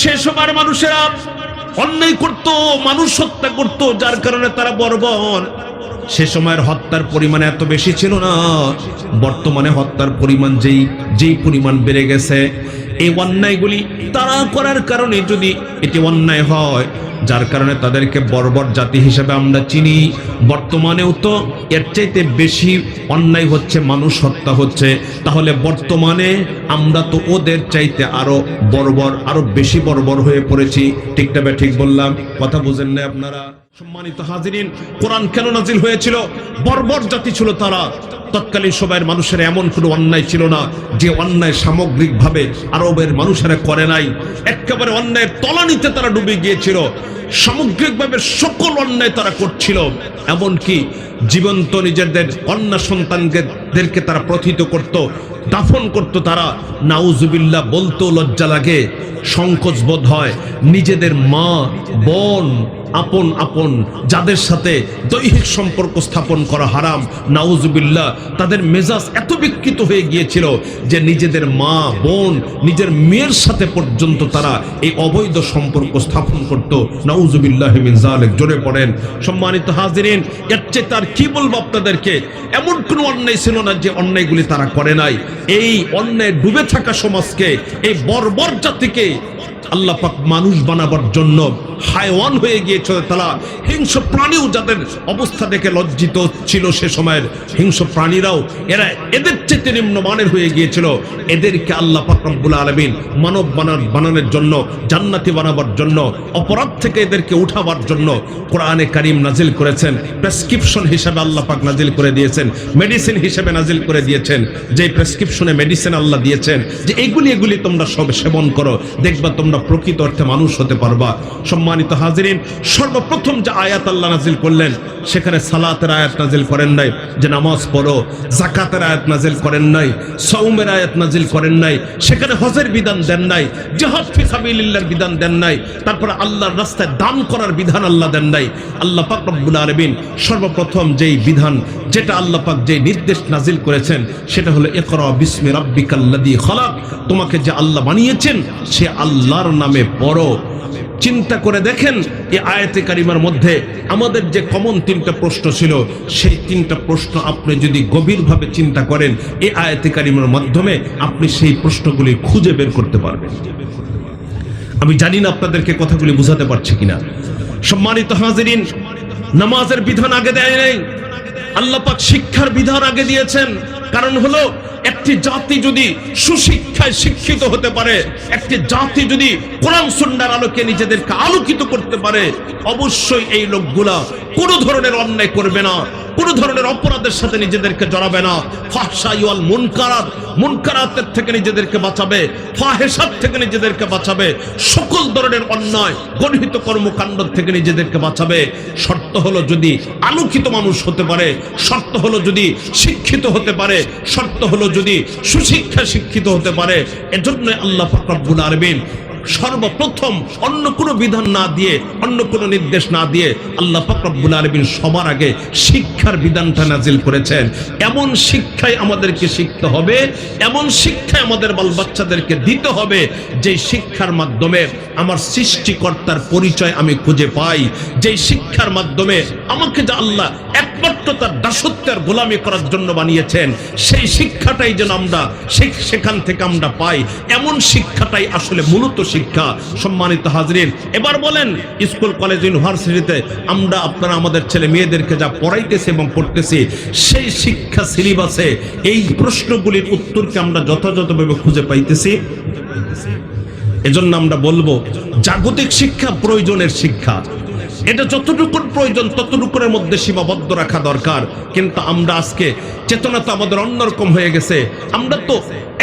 সে সময়ের মানুষেরা অন্যায় করত, মানুষ হত্যা করত, যার কারণে তারা বর্বর। সে সময়ের হত্যার পরিমাণ এত বেশি ছিল না। বর্তমানে হত্যার পরিমাণ যেই যেই পরিমাণ বেড়ে গেছে, এই অন্যায়গুলি তারা করার কারণে যদি এটি অন্যায় হয় যার কারণে তাদেরকে বর্বর জাতি হিসেবে আমরা চিনি। বর্তমানেও তো এর চাইতে বেশি অন্যায় হচ্ছে, মানুষ হত্যা হচ্ছে। তাহলে বর্তমানে আমরা তো ওদের চাইতে আরও বর্বর আরও বেশি বর্বর হয়ে পড়েছি। ঠিকটা ঠিক বললাম। কথা বুঝেন না আপনারা? সম্মানিত হাজিরিন, কোরআন কেন নাজিল হয়েছিল? বর্বর জাতি ছিল তারা। তৎকালীন সময়ের মানুষের এমন কোনো অন্যায় ছিল না, যে অন্যায় সামগ্রিকভাবে আরবের মানুষেরা করে নাই। একেবারে অন্যায়ের তলানিতে তারা ডুবে গিয়েছিল। সামগ্রিকভাবে সকল অন্যায় তারা করছিল। এমনকি জীবন্ত নিজেদের কন্যা সন্তানদেরকে তারা প্রথিত করত, দাফন করত তারা। নাউজুবিল্লাহ বলতো লজ্জা লাগে। সংকোচ বোধ হয়। নিজেদের মা, বোন আপন আপন যাদের সাথে দৈহিক সম্পর্ক স্থাপন করা হারাম, নাউজুবিল্লাহ, তাদের মেজাজ এত বিকৃত হয়ে গিয়েছিল যে নিজেদের মা, বোন, নিজের মেয়ের সাথে পর্যন্ত তারা এই অবৈধ সম্পর্ক স্থাপন করত। নাউজুবিল্লাহ মিন জালেক জোরে পড়েন। সম্মানিত হাজিরিন, এর চেয়ে তার কি বলব আপনাদেরকে? এমন কোনো অন্যায় ছিল না যে অন্যায়গুলি তারা করে নাই। এই অন্যায় ডুবে থাকা সমাজকে, এই বর্বর জাতিকে আল্লাহ পাক মানুষ বানাবার জন্য হায়ওয়ান হয়ে গিয়েছিল তারা। হিংস্র প্রাণীও যাদের অবস্থা দেখে লজ্জিত ছিল সে সময়ের হিংস্র প্রাণীরাও, এরা এদের চেয়ে নিম্নমানের হয়ে গিয়েছিল। এদেরকে আল্লাহ পাক রব্বুল আলমিন মানব বানার বানানোর জন্য, জান্নাতি বানাবার জন্য, অপরাধ থেকে এদেরকে উঠাবার জন্য কোরআনে কারিম নাজিল করেছেন। প্রেসক্রিপশন হিসাবে আল্লাহ পাক নাজিল করে দিয়েছেন। মেডিসিন হিসেবে নাজিল করে দিয়েছেন। যে প্রেসক্রিপশনে মেডিসিন আল্লাহ দিয়েছেন, যে এগুলি এগুলি তোমরা সব সেবন করো, দেখবা তোমরা প্রকৃত অর্থে মানুষ হতে পারবা। সম্মানিত হাজিরিন সর্বপ্রথম যে আয়াত আল্লাহ নাজিল করলেন সেখানে সালাতের আয়াত নাজিল করেন নাই, যে নামাজ পড়ো জাকাতের আয়াত নাজিল করেন নাই সৌমের আয়াত নাজিল করেন নাই, সেখানে হজের বিধান দেন নাই, জিহাদ ফি সাবিলিল্লাহর বিধান দেন নাই, তারপর আল্লাহর রাস্তায় দান করার বিধান আল্লাহ দেন নাই। আল্লাহ পাক রব্বুল আলামিন সর্বপ্রথম যেই বিধান, যেটা আল্লাহ পাক যে নির্দেশ নাজিল করেছেন, সেটা হলো ইকরা বিসমি রাব্বিকাল্লাযী খালাক। তোমাকে যে আল্লাহ বানিয়েছেন, সে আল্লাহর নামে পড়ো। চিন্তা করে দেখেন, এই আয়াতে কারিমার মধ্যে আমাদের যে কমন তিনটা প্রশ্ন ছিল, সেই তিনটা প্রশ্ন আপনি যদি গভীরভাবে চিন্তা করেন, এই আয়াতে কারিমার মাধ্যমে আপনি সেই প্রশ্নগুলি খুঁজে বের করতে পারবেন। আমি জানি না আপনাদেরকে কথাগুলি বুঝাতে পারছি কিনা। সম্মানিত হাজিরিন, নামাজের বিধান আগে দেয় নাই। আল্লাহ পাক শিক্ষার বিধান আগে দিয়েছেন। কারণ হলো, একটি জাতি যদি সুশিক্ষায় শিক্ষিত হতে পারে, একটি জাতি যদি কোরআন সুন্নার আলোকে নিজেদেরকে আলোকিত করতে পারে, অবশ্যই এই লোকগুলা কোনো ধরনের অন্যায় করবে না। কোনো ধরনের অপরাধের সাথে নিজেদেরকে জড়াবে না। ফাহসাইওয়াল মুনকারাত, মুনকারাতের থেকে নিজেদেরকে বাঁচাবে ফাহেসাত থেকে নিজেদেরকে বাঁচাবে, সকল ধরনের অন্যায় গণিত কর্মকাণ্ড থেকে নিজেদেরকে বাঁচাবে। শর্ত হলো যদি আলোকিত মানুষ হতে পারে, শর্ত হলো যদি শিক্ষিত হতে পারে, শর্ত হলো যদি সুশিক্ষা শিক্ষিত হতে পারে এজন্য আল্লাহ ফাকরাবুল আরবিন সর্বপ্রথম অন্য কোনো বিধান না দিয়ে, অন্য কোনো নির্দেশ না দিয়ে আল্লাহ ফাকরাবুল আলমিন সবার আগে শিক্ষার বিধানটা নাজিল করেছেন। এমন শিক্ষায় আমাদেরকে শিখতে হবে, এমন শিক্ষায় আমাদের বাল বাচ্চাদেরকে দিতে হবে যে শিক্ষার মাধ্যমে আমার সৃষ্টিকর্তার পরিচয় আমি খুঁজে পাই, যে শিক্ষার মাধ্যমে আমাকে যে আল্লাহ একমাত্র তার দাসত্বের গোলামি করার জন্য বানিয়েছেন। সেই শিক্ষাটাই যেন আমরা সেখান থেকে আমরা পাই। এমন শিক্ষাটাই আসলে মূলত শিক্ষা। সম্মানিত হাজরিন, এবার বলেন, স্কুল, কলেজ, ইউনিভার্সিটিতে আমরা, আপনারা আমাদের ছেলে মেয়েদেরকে যা পড়াইতেছি এবং পড়তেছি, সেই শিক্ষা সিলেবাসে এই প্রশ্নগুলির উত্তরকে আমরা যথাযথভাবে খুঁজে পাইতেছি। এজন্য আমরা বলব, জাগতিক শিক্ষা প্রয়োজনের শিক্ষা। এটা যতটুকুন প্রয়োজন ততটুকুনের মধ্যে সীমাবদ্ধ রাখা দরকার। কিন্তু আমরা আজকে, চেতনা তো আমাদের অন্যরকম হয়ে গেছে। আমরা তো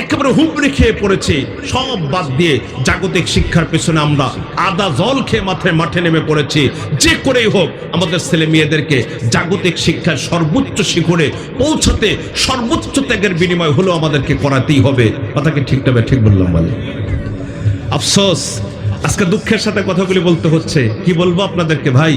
একেবারে হুবড়ি খেয়ে পড়েছি। সব বাদ দিয়ে জাগতিক শিক্ষার পেছনে আমরা আদা জল খেয়ে মাথায় মাঠে নেমে পড়েছি। যে করেই হোক, আমাদের ছেলে মেয়েদেরকে জাগতিক শিক্ষার সর্বোচ্চ শিখরে পৌঁছাতে, সর্বোচ্চ ত্যাগের বিনিময় হলেও আমাদেরকে করাতেই হবে। কথাকে ঠিক ঠিক বললাম বলে আফসোস আজকে দুঃখের সাথে কথাগুলি বলতে হচ্ছে। কি বলব আপনাদেরকে ভাই?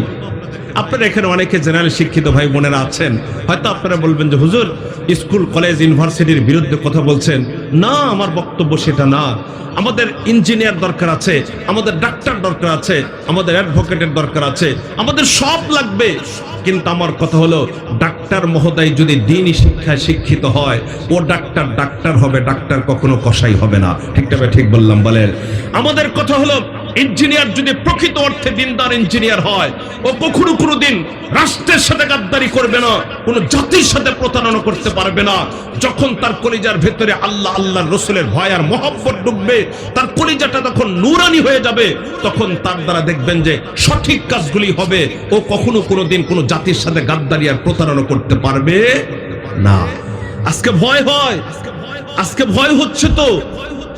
আপনারা এখানে অনেকে জেনারেল শিক্ষিত ভাই বোনেরা আছেন। হয়তো আপনারা বলবেন যে, হুজুর, স্কুল কলেজ ইউনিভার্সিটির বিরুদ্ধে কথা বলছেন। না, আমার বক্তব্য সেটা না। আমাদের ইঞ্জিনিয়ার দরকার আছে, আমাদের ডাক্তার দরকার আছে, আমাদের অ্যাডভোকেটের দরকার আছে, আমাদের সব লাগবে। কিন্তু আমার কথা হলো ডাক্তার মহোদয় যদি দিনই শিক্ষায় শিক্ষিত হয়, ও ডাক্তার ডাক্তার হবে ডাক্তার কখনো কষাই হবে না। ঠিক তবে ঠিক বললাম, বলেন। আমাদের কথা হলো ইঞ্জিনিয়ার যদি প্রকৃত অর্থে দিনদার ইঞ্জিনিয়ার হয়, ও কখনো কোনো দিন রাষ্ট্রের সাথে গাদ্দারি করবে না, কোনো জাতির সাথে প্রতারণা করতে পারবে না। যখন তার কলিজার ভেতরে আল্লাহ আল্লাহ রসুলের ভয় আর মহব্বত ডুববে, তার কলিজাটা তখন নুরানি হয়ে যাবে, তখন তার দ্বারা দেখবেন যে সঠিক কাজগুলি হবে। ও কখনো কোনো দিন কোনো জাতির সাথে গাদ্দারি আর প্রতারণা করতে পারবে না। আজকে ভয় হয়, আজকে ভয় হচ্ছে তো।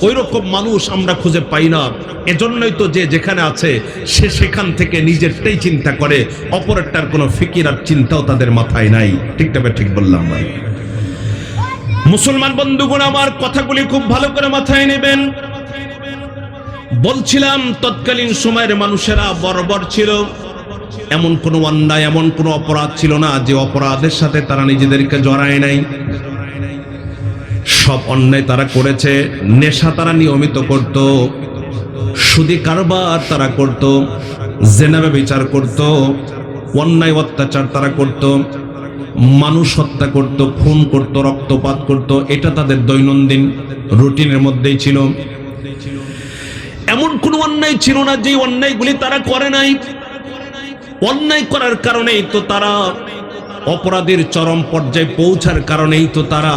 ওই রকম মানুষ আমরা খুঁজে পাই না। এজন্যই তো যে যেখানে আছে, সে সেখান থেকে নিজেরটাই চিন্তা করে। অপরেরটার কোনো ফিকির আর চিন্তাও তাদের মাথায় নাই। ঠিক তবে ঠিক বললাম ভাই। মুসলমান বন্ধুগণ, আমার কথাগুলি খুব ভালো করে মাথায় নেবেন। বলছিলাম, তৎকালীন সময়ের মানুষেরা বর্বর ছিল। এমন কোনো অন্যায়, এমন কোনো অপরাধ ছিল না যে অপরাধের সাথে তারা নিজেদেরকে জড়ায় নাই। সব অন্যায় তারা করেছে, নেশা তারা নিয়মিত করত, সুদি কারবার তারা করত, জেনাবে বিচার করত, অন্যায় অত্যাচার তারা করত, মানুষ হত্যা করত, খুন করত, রক্তপাত করত, এটা তাদের দৈনন্দিন রুটিনের মধ্যেই ছিল। এমন কোনো অন্যায় ছিল না যে অন্যায়গুলি তারা করে নাই। অন্যায় করার কারণেই তো তারা অপরাধের চরম পর্যায়ে পৌঁছার কারণেই তো তারা,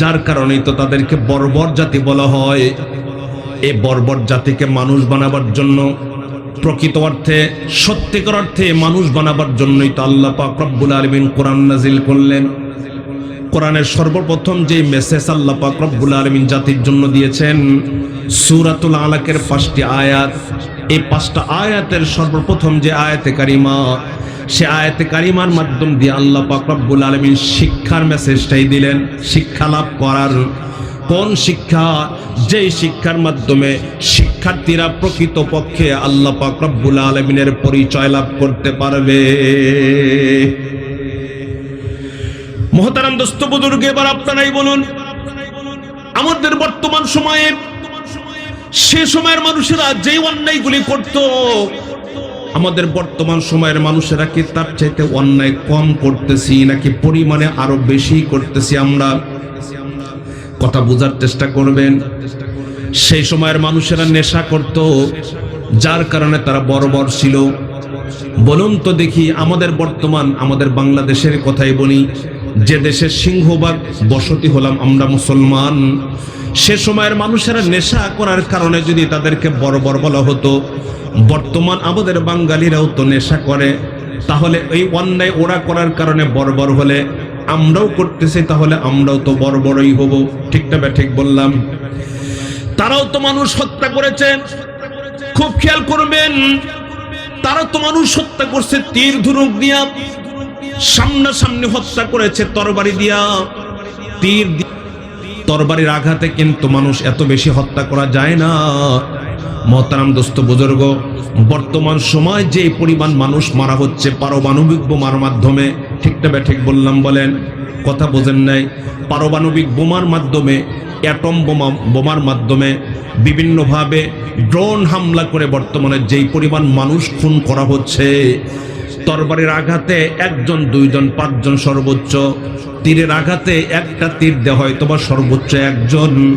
যার কারণেই তো তাদেরকে বর্বর জাতি বলা হয়। এই বর্বর জাতিকে মানুষ বানাবার জন্য, প্রকৃত অর্থে, সত্যিকার অর্থে মানুষ বানাবার জন্যই তো আল্লাহ পাক রব্বুল আলামিন কোরআন নাজিল করলেন। কোরআনের সর্বপ্রথম যে মেসেজ আল্লাহ পাক রব্বুল আলামিন জাতির জন্য দিয়েছেন, সূরাতুল আলাকের পাঁচটি আয়াত। এই পাঁচটা আয়াতের সর্বপ্রথম যে আয়াতে কারিমা সে আয়াতে কারিমার মাধ্যম দিয়ে আল্লাহ পাক রব্বুল আলামিন শিক্ষার মেসেজটাই দিলেন, শিক্ষা লাভ করার। কোন শিক্ষা? যেই শিক্ষার মাধ্যমে শিক্ষার্থীরা প্রকৃত পক্ষে আল্লাহ পাক রব্বুল আলামিনের পরিচয় লাভ করতে পারবে। মহতারাম দোস্ত এবার আপনারাই বলুন, আমাদের বর্তমান সময়ে সে সময়ের মানুষেরা যেই অন্যায়গুলি করত আমাদের বর্তমান সময়ের মানুষেরা কি তার চাইতে অন্যায় কম করতেছি, নাকি পরিমাণে আরও বেশি করতেছি আমরা? কথা বোঝার চেষ্টা করবেন। সেই সময়ের মানুষেরা নেশা করত, যার কারণে তারা বড় ছিল। বলুন তো দেখি, আমাদের বর্তমান, আমাদের বাংলাদেশের কথাই বলি। যে দেশের সিংহবাগ বসতি হলাম আমরা মুসলমান, সে সময়ের মানুষেরা নেশা করার কারণে যদি তাদেরকে বড় বলা হতো বর্তমান আমাদের বাঙালিরাও তো নেশা করে। তাহলে এই অন্যায় ওরা করার কারণে বড় হলে আমরাও করতেছি, তাহলে আমরাও তো বড় বড়ই হব ঠিকটা ঠিক বললাম। তারাও তো মানুষ হত্যা করেছে। খুব খেয়াল করবেন, তারা তো মানুষ হত্যা করছে তীর ধনুক দিয়া। সামনাসামনি হত্যা করেছে তরবারি দিয়া। তীর তরবারির আঘাতে কিন্তু মানুষ এত বেশি হত্যা করা যায় না। মহতারাম দোস্ত বুজুর্গ, বর্তমান সময় যে পরিমাণ মানুষ মারা হচ্ছে পারমাণবিক বোমার মাধ্যমে ঠিকটা ব্যাঠিক ঠিক বললাম বলেন, কথা বোঝেন নাই, পারমাণবিক বোমার মাধ্যমে, অ্যাটম বোমা, বোমার মাধ্যমে বিভিন্নভাবে ড্রোন হামলা করে বর্তমানে যেই পরিমাণ মানুষ খুন করা হচ্ছে তরবারির আঘাতে একজন, দুইজন, পাঁচজন সর্বোচ্চ। তীরের আঘাতে একটা তীর দেওয়া হয় তোমার সর্বোচ্চ একজন।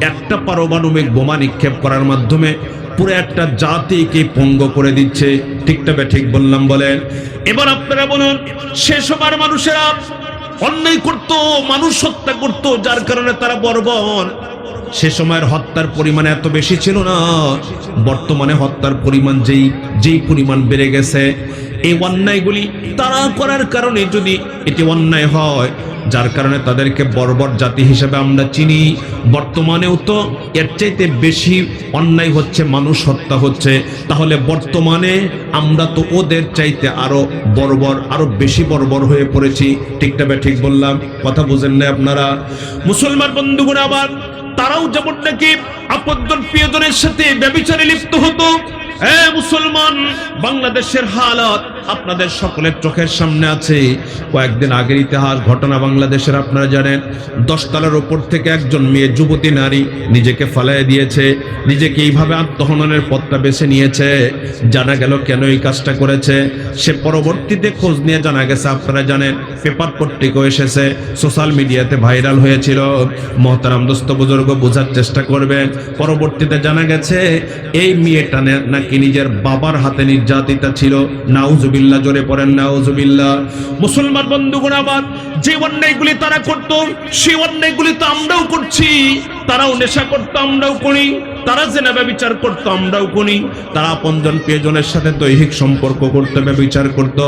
একটা পারমাণবিক বোমা নিক্ষেপ করার মাধ্যমে পুরো একটা জাতিকে পঙ্গ করে দিচ্ছে। ঠিকটা ঠিক বললাম, বলেন। এবার আপনারা বলুন, সে সময়ের মানুষেরা অন্যায় করত মানুষ হত্যা করত, যার কারণে তারা বর্বর। সে সময়ের হত্যার পরিমাণ এত বেশি ছিল না। বর্তমানে হত্যার পরিমাণ যেই যেই পরিমাণ বেড়ে গেছে। এই অন্যায়গুলি তারা করার কারণে যদি এটি অন্যায় হয়, যার কারণে তাদেরকে বর্বর জাতি হিসেবে আমরা চিনি। বর্তমানেও তো এর চাইতে বেশি অন্যায় হচ্ছে মানুষ হত্যা হচ্ছে। তাহলে বর্তমানে আমরা তো ওদের চাইতে আরও বর্বর, আরও বেশি বর্বর হয়ে পড়েছি। ঠিকটা ঠিক বললাম, কথা বুঝেন না আপনারা। মুসলমান বন্ধুগুলো আবার তারাও যেমন নাকি আপদ্দর প্রিয়জনের সাথে ব্যবিচারে লিপ্ত হতো এ মুসলমান বাংলাদেশের হালাত আপনাদের সকলের চোখের সামনে আছে। কয়েকদিন আগের ইতিহাস, ঘটনা বাংলাদেশের আপনারা জানেন। দশতলার ওপর থেকে একজন মেয়ে যুবতী নারী নিজেকে ফালাই দিয়েছে। নিজেকে এইভাবে আত্মহননের পথটা বেছে নিয়েছে। জানা গেল কেন এই কাজটা করেছে। সে পরবর্তীতে খোঁজ নিয়ে জানা গেছে, আপনারা জানেন, পেপার পত্রিকাও এসেছে, সোশ্যাল মিডিয়াতে ভাইরাল হয়েছিল। মহতারাম দোস্ত বুজুর্গ, বোঝার চেষ্টা করবেন। পরবর্তীতে জানা গেছে, এই মেয়েটা নাকি নিজের বাবার হাতে নির্যাতিতা ছিল। নাউজুবিল্লাহ, জোরে পড়েন, নাউজুবিল্লাহ। মুসলমান বন্ধুগণ আমার, যে অন্যায়গুলি তারা করত সেই অন্যায়গুলি তো আমরাও করছি, তারাও নেশা করতো, আমরাও করি। তারা জেনা ব্যবচার করতো, আমরাও করি তারা আপনজন প্রিয়জনের সাথে দৈহিক সম্পর্ক করতে ব্যবচার করত।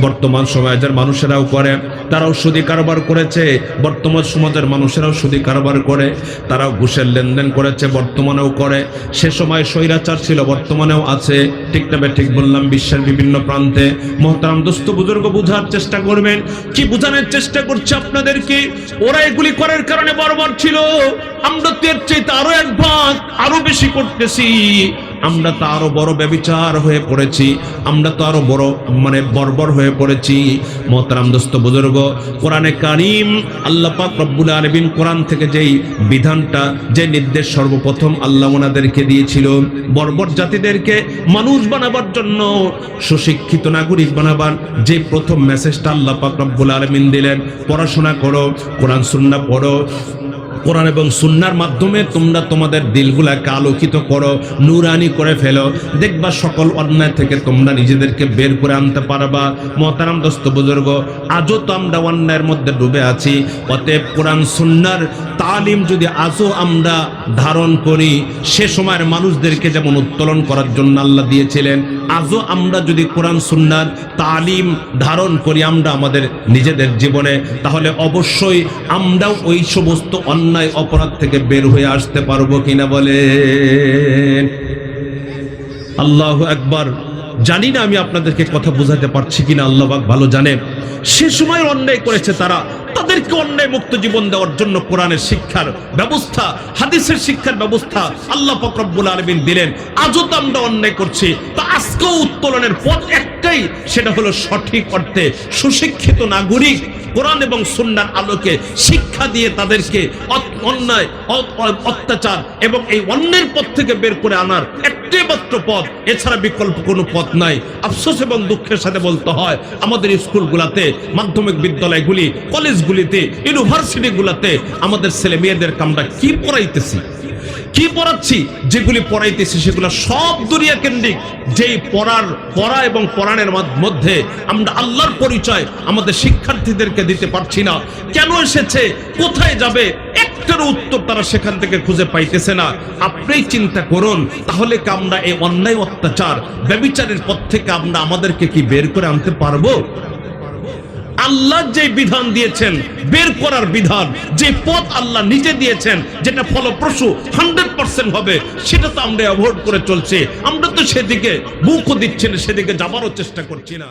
বর্তমান সমাজের মানুষেরাও করে, তারাও সুদি কারবার করেছে। বর্তমান সমাজের মানুষেরাও সুদি কারবার করে, তারাও ঘুষের লেনদেন করেছে, বর্তমানেও করে। সে সময় স্বৈরাচার ছিল, বর্তমানেও আছে। ঠিক তবে ঠিক বললাম, বিশ্বের বিভিন্ন প্রান্তে। মহতারাম দোস্ত বুজুর্গ বুঝার চেষ্টা করবেন। কি বোঝানোর চেষ্টা করছে আপনাদেরকে? ওরা এগুলি করার কারণে বর্বর ছিল। আমরা তো এর চাইতে আরও এক ভাগ, আরও বেশি করতেছি। আমরা তো আরও বড় ব্যবিচার হয়ে পড়েছি। আমরা তো আরও বড় মানে বর্বর হয়ে পড়েছি। মহতারাম দোস্ত বুজুর্গ, কোরআনে কারিম, আল্লাহ পাক রব্বুল আলামিন কোরআন থেকে যেই বিধানটা, যে নির্দেশ সর্বপ্রথম আল্লাহ ওনাদেরকে দিয়েছিল, বর্বর জাতিদেরকে মানুষ বানাবার জন্য, সুশিক্ষিত নাগরিক বানাবার যে প্রথম মেসেজটা আল্লাহ পাক রব্বুল আলামিন দিলেন, পড়াশোনা করো, কোরআন সুন্না পড়ো। কোরআন এবং সুন্নার মাধ্যমে তোমরা তোমাদের দিলগুলাকে আলোকিত করো, নুরানি করে ফেলো। দেখবা সকল অন্যায় থেকে তোমরা নিজেদেরকে বের করে আনতে পারবা। মতারাম দস্ত বুজুর্গ, আজও তো আমরা অন্যায়ের মধ্যে ডুবে আছি। অতএব কোরআন, সুন্নার তালিম যদি আজও আমরা ধারণ করি, সে সময়ের মানুষদেরকে যেমন উত্তোলন করার জন্য আল্লাহ দিয়েছিলেন, আজও আমরা যদি কোরআন সুন্নার তালিম ধারণ করি আমরা আমাদের নিজেদের জীবনে, তাহলে অবশ্যই আমরাও ওই সমস্ত অন্যায় অপরাধ থেকে বের হয়ে আসতে পারব কিনা বলে আল্লাহ একবার জানি না আমি আপনাদেরকে কথা বোঝাতে পারছি কিনা, আল্লাহ পাক ভালো জানে সে সময় অন্যায় করেছে তারা তাদেরকে অন্যায় মুক্ত জীবন দেওয়ার জন্য কোরআনের শিক্ষার ব্যবস্থা, হাদিসের শিক্ষার ব্যবস্থা আল্লাহ পাক রব্বুল আলামিন দিলেন। আজও তো আমরা অন্যায় করছি। তো আজকেও উত্তোলনের পথ একটাই, সেটা হলো সঠিক অর্থে সুশিক্ষিত নাগরিক কোরআন এবং সুন্নার আলোকে শিক্ষা দিয়ে তাদেরকে অন্যায় অত্যাচার এবং এই অন্যের পথ থেকে বের করে আনার একটাই পথ, এছাড়া বিকল্প কোনো পথ নাই। আফসোস এবং দুঃখের সাথে বলতে হয়, আমাদের স্কুলগুলাতে, মাধ্যমিক বিদ্যালয়গুলি, কলেজগুলিতে, ইউনিভার্সিটিগুলোতে আমাদের ছেলে মেয়েদেরকে আমরা কি পড়াইতেছি? কি পড়াচ্ছি? যেগুলি পড়াইতেছি সেগুলো সব দুনিয়া কেন্দ্রিক। যেই পড়ার, পড়া এবং পড়ানোর মাধ- মধ্যে আমরা আল্লাহর পরিচয় আমাদের শিক্ষার্থীদেরকে দিতে পারছি না। কেন এসেছে? কোথায় যাবে? একটার উত্তর তারা সেখান থেকে খুঁজে পাইতেছে না। আপনিই চিন্তা করুন, তাহলে কি আমরা এই অন্যায় অত্যাচার, ব্যবিচারের পথ থেকে আমরা আমাদেরকে কি বের করে আনতে পারব? আল্লাহ যে বিধান দিয়েছেন, বের করার বিধান যে পথ আল্লাহ নিজে দিয়েছেন, যেটা ফলপ্রসূ, হান্ড্রেড পার্সেন্ট হবে, সেটা তো আমরা অ্যাভয়েড করে চলছে। আমরা তো সেদিকে মুখও দিচ্ছি না, সেদিকে যাবারও চেষ্টা করছি না।